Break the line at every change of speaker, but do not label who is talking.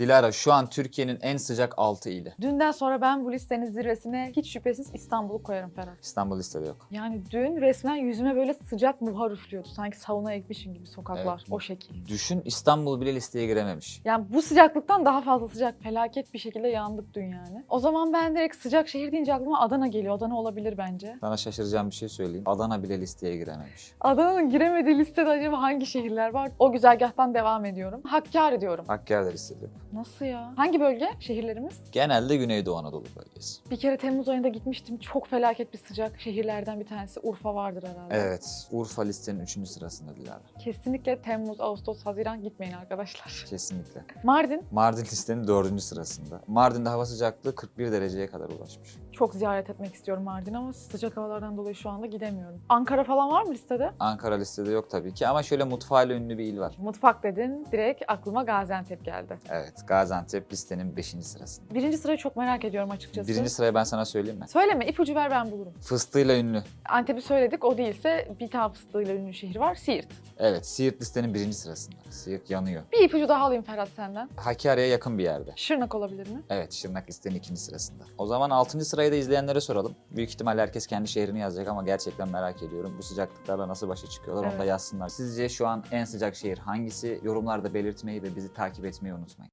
Dilara şu an Türkiye'nin en sıcak 6 ili.
Dünden sonra ben bu listenin zirvesine hiç şüphesiz İstanbul'u koyarım Ferhat.
İstanbul listede yok.
Yani dün resmen yüzüme böyle sıcak buhar üflüyordu. Sanki sauna ekmişim gibi sokaklar.
Evet.
O şekil.
Düşün İstanbul bile listeye girememiş.
Yani bu sıcaklıktan daha fazla sıcak. Felaket bir şekilde yandık dün yani. O zaman ben direkt sıcak şehir deyince aklıma Adana geliyor. Adana olabilir bence.
Sana şaşıracağım bir şey söyleyeyim. Adana bile listeye girememiş.
Adana'nın giremediği listede acaba hangi şehirler var? O güzergahtan devam ediyorum. Hakkari diyorum.
Hakkari de listede.
Nasıl ya? Hangi bölge şehirlerimiz?
Genelde Güneydoğu Anadolu bölgesi.
Bir kere Temmuz ayında gitmiştim. Çok felaket bir sıcak şehirlerden bir tanesi. Urfa vardır herhalde.
Evet. Urfa listenin 3. sırasında Dilara.
Kesinlikle Temmuz, Ağustos, Haziran gitmeyin arkadaşlar.
Kesinlikle.
Mardin
Mardin listenin 4. sırasında. Mardin'de hava sıcaklığı 41 dereceye kadar ulaşmış.
çok ziyaret etmek istiyorum Mardin ama sıcak havalardan dolayı şu anda gidemiyorum. Ankara falan var mı listede?
Ankara listede yok tabii ki ama şöyle mutfağıyla ünlü bir il var.
Mutfak dedin direkt aklıma Gaziantep geldi.
Evet. Gaziantep listenin 5. sırasında.
Birinci sırayı çok merak ediyorum açıkçası.
Birinci sırayı ben sana söyleyeyim mi?
Söyleme ipucu ver ben bulurum.
Fıstığıyla ünlü.
Antep'i söyledik o değilse bir tane fıstığıyla ünlü şehir var Siirt.
Evet. Siirt listenin 1. sırasında. Siirt yanıyor.
Bir ipucu daha alayım Ferhat senden.
Hakkari'ye yakın bir yerde.
Şırnak olabilir mi?
Evet, Şırnak listenin ikinci sırasında. O zaman 6. sırayı da izleyenlere soralım. Büyük ihtimal herkes kendi şehrini yazacak ama gerçekten merak ediyorum. Bu sıcaklıklarla nasıl başa çıkıyorlar onu da
Evet.
yazsınlar. Sizce şu an en sıcak şehir hangisi? Yorumlarda belirtmeyi ve bizi takip etmeyi unutmayın.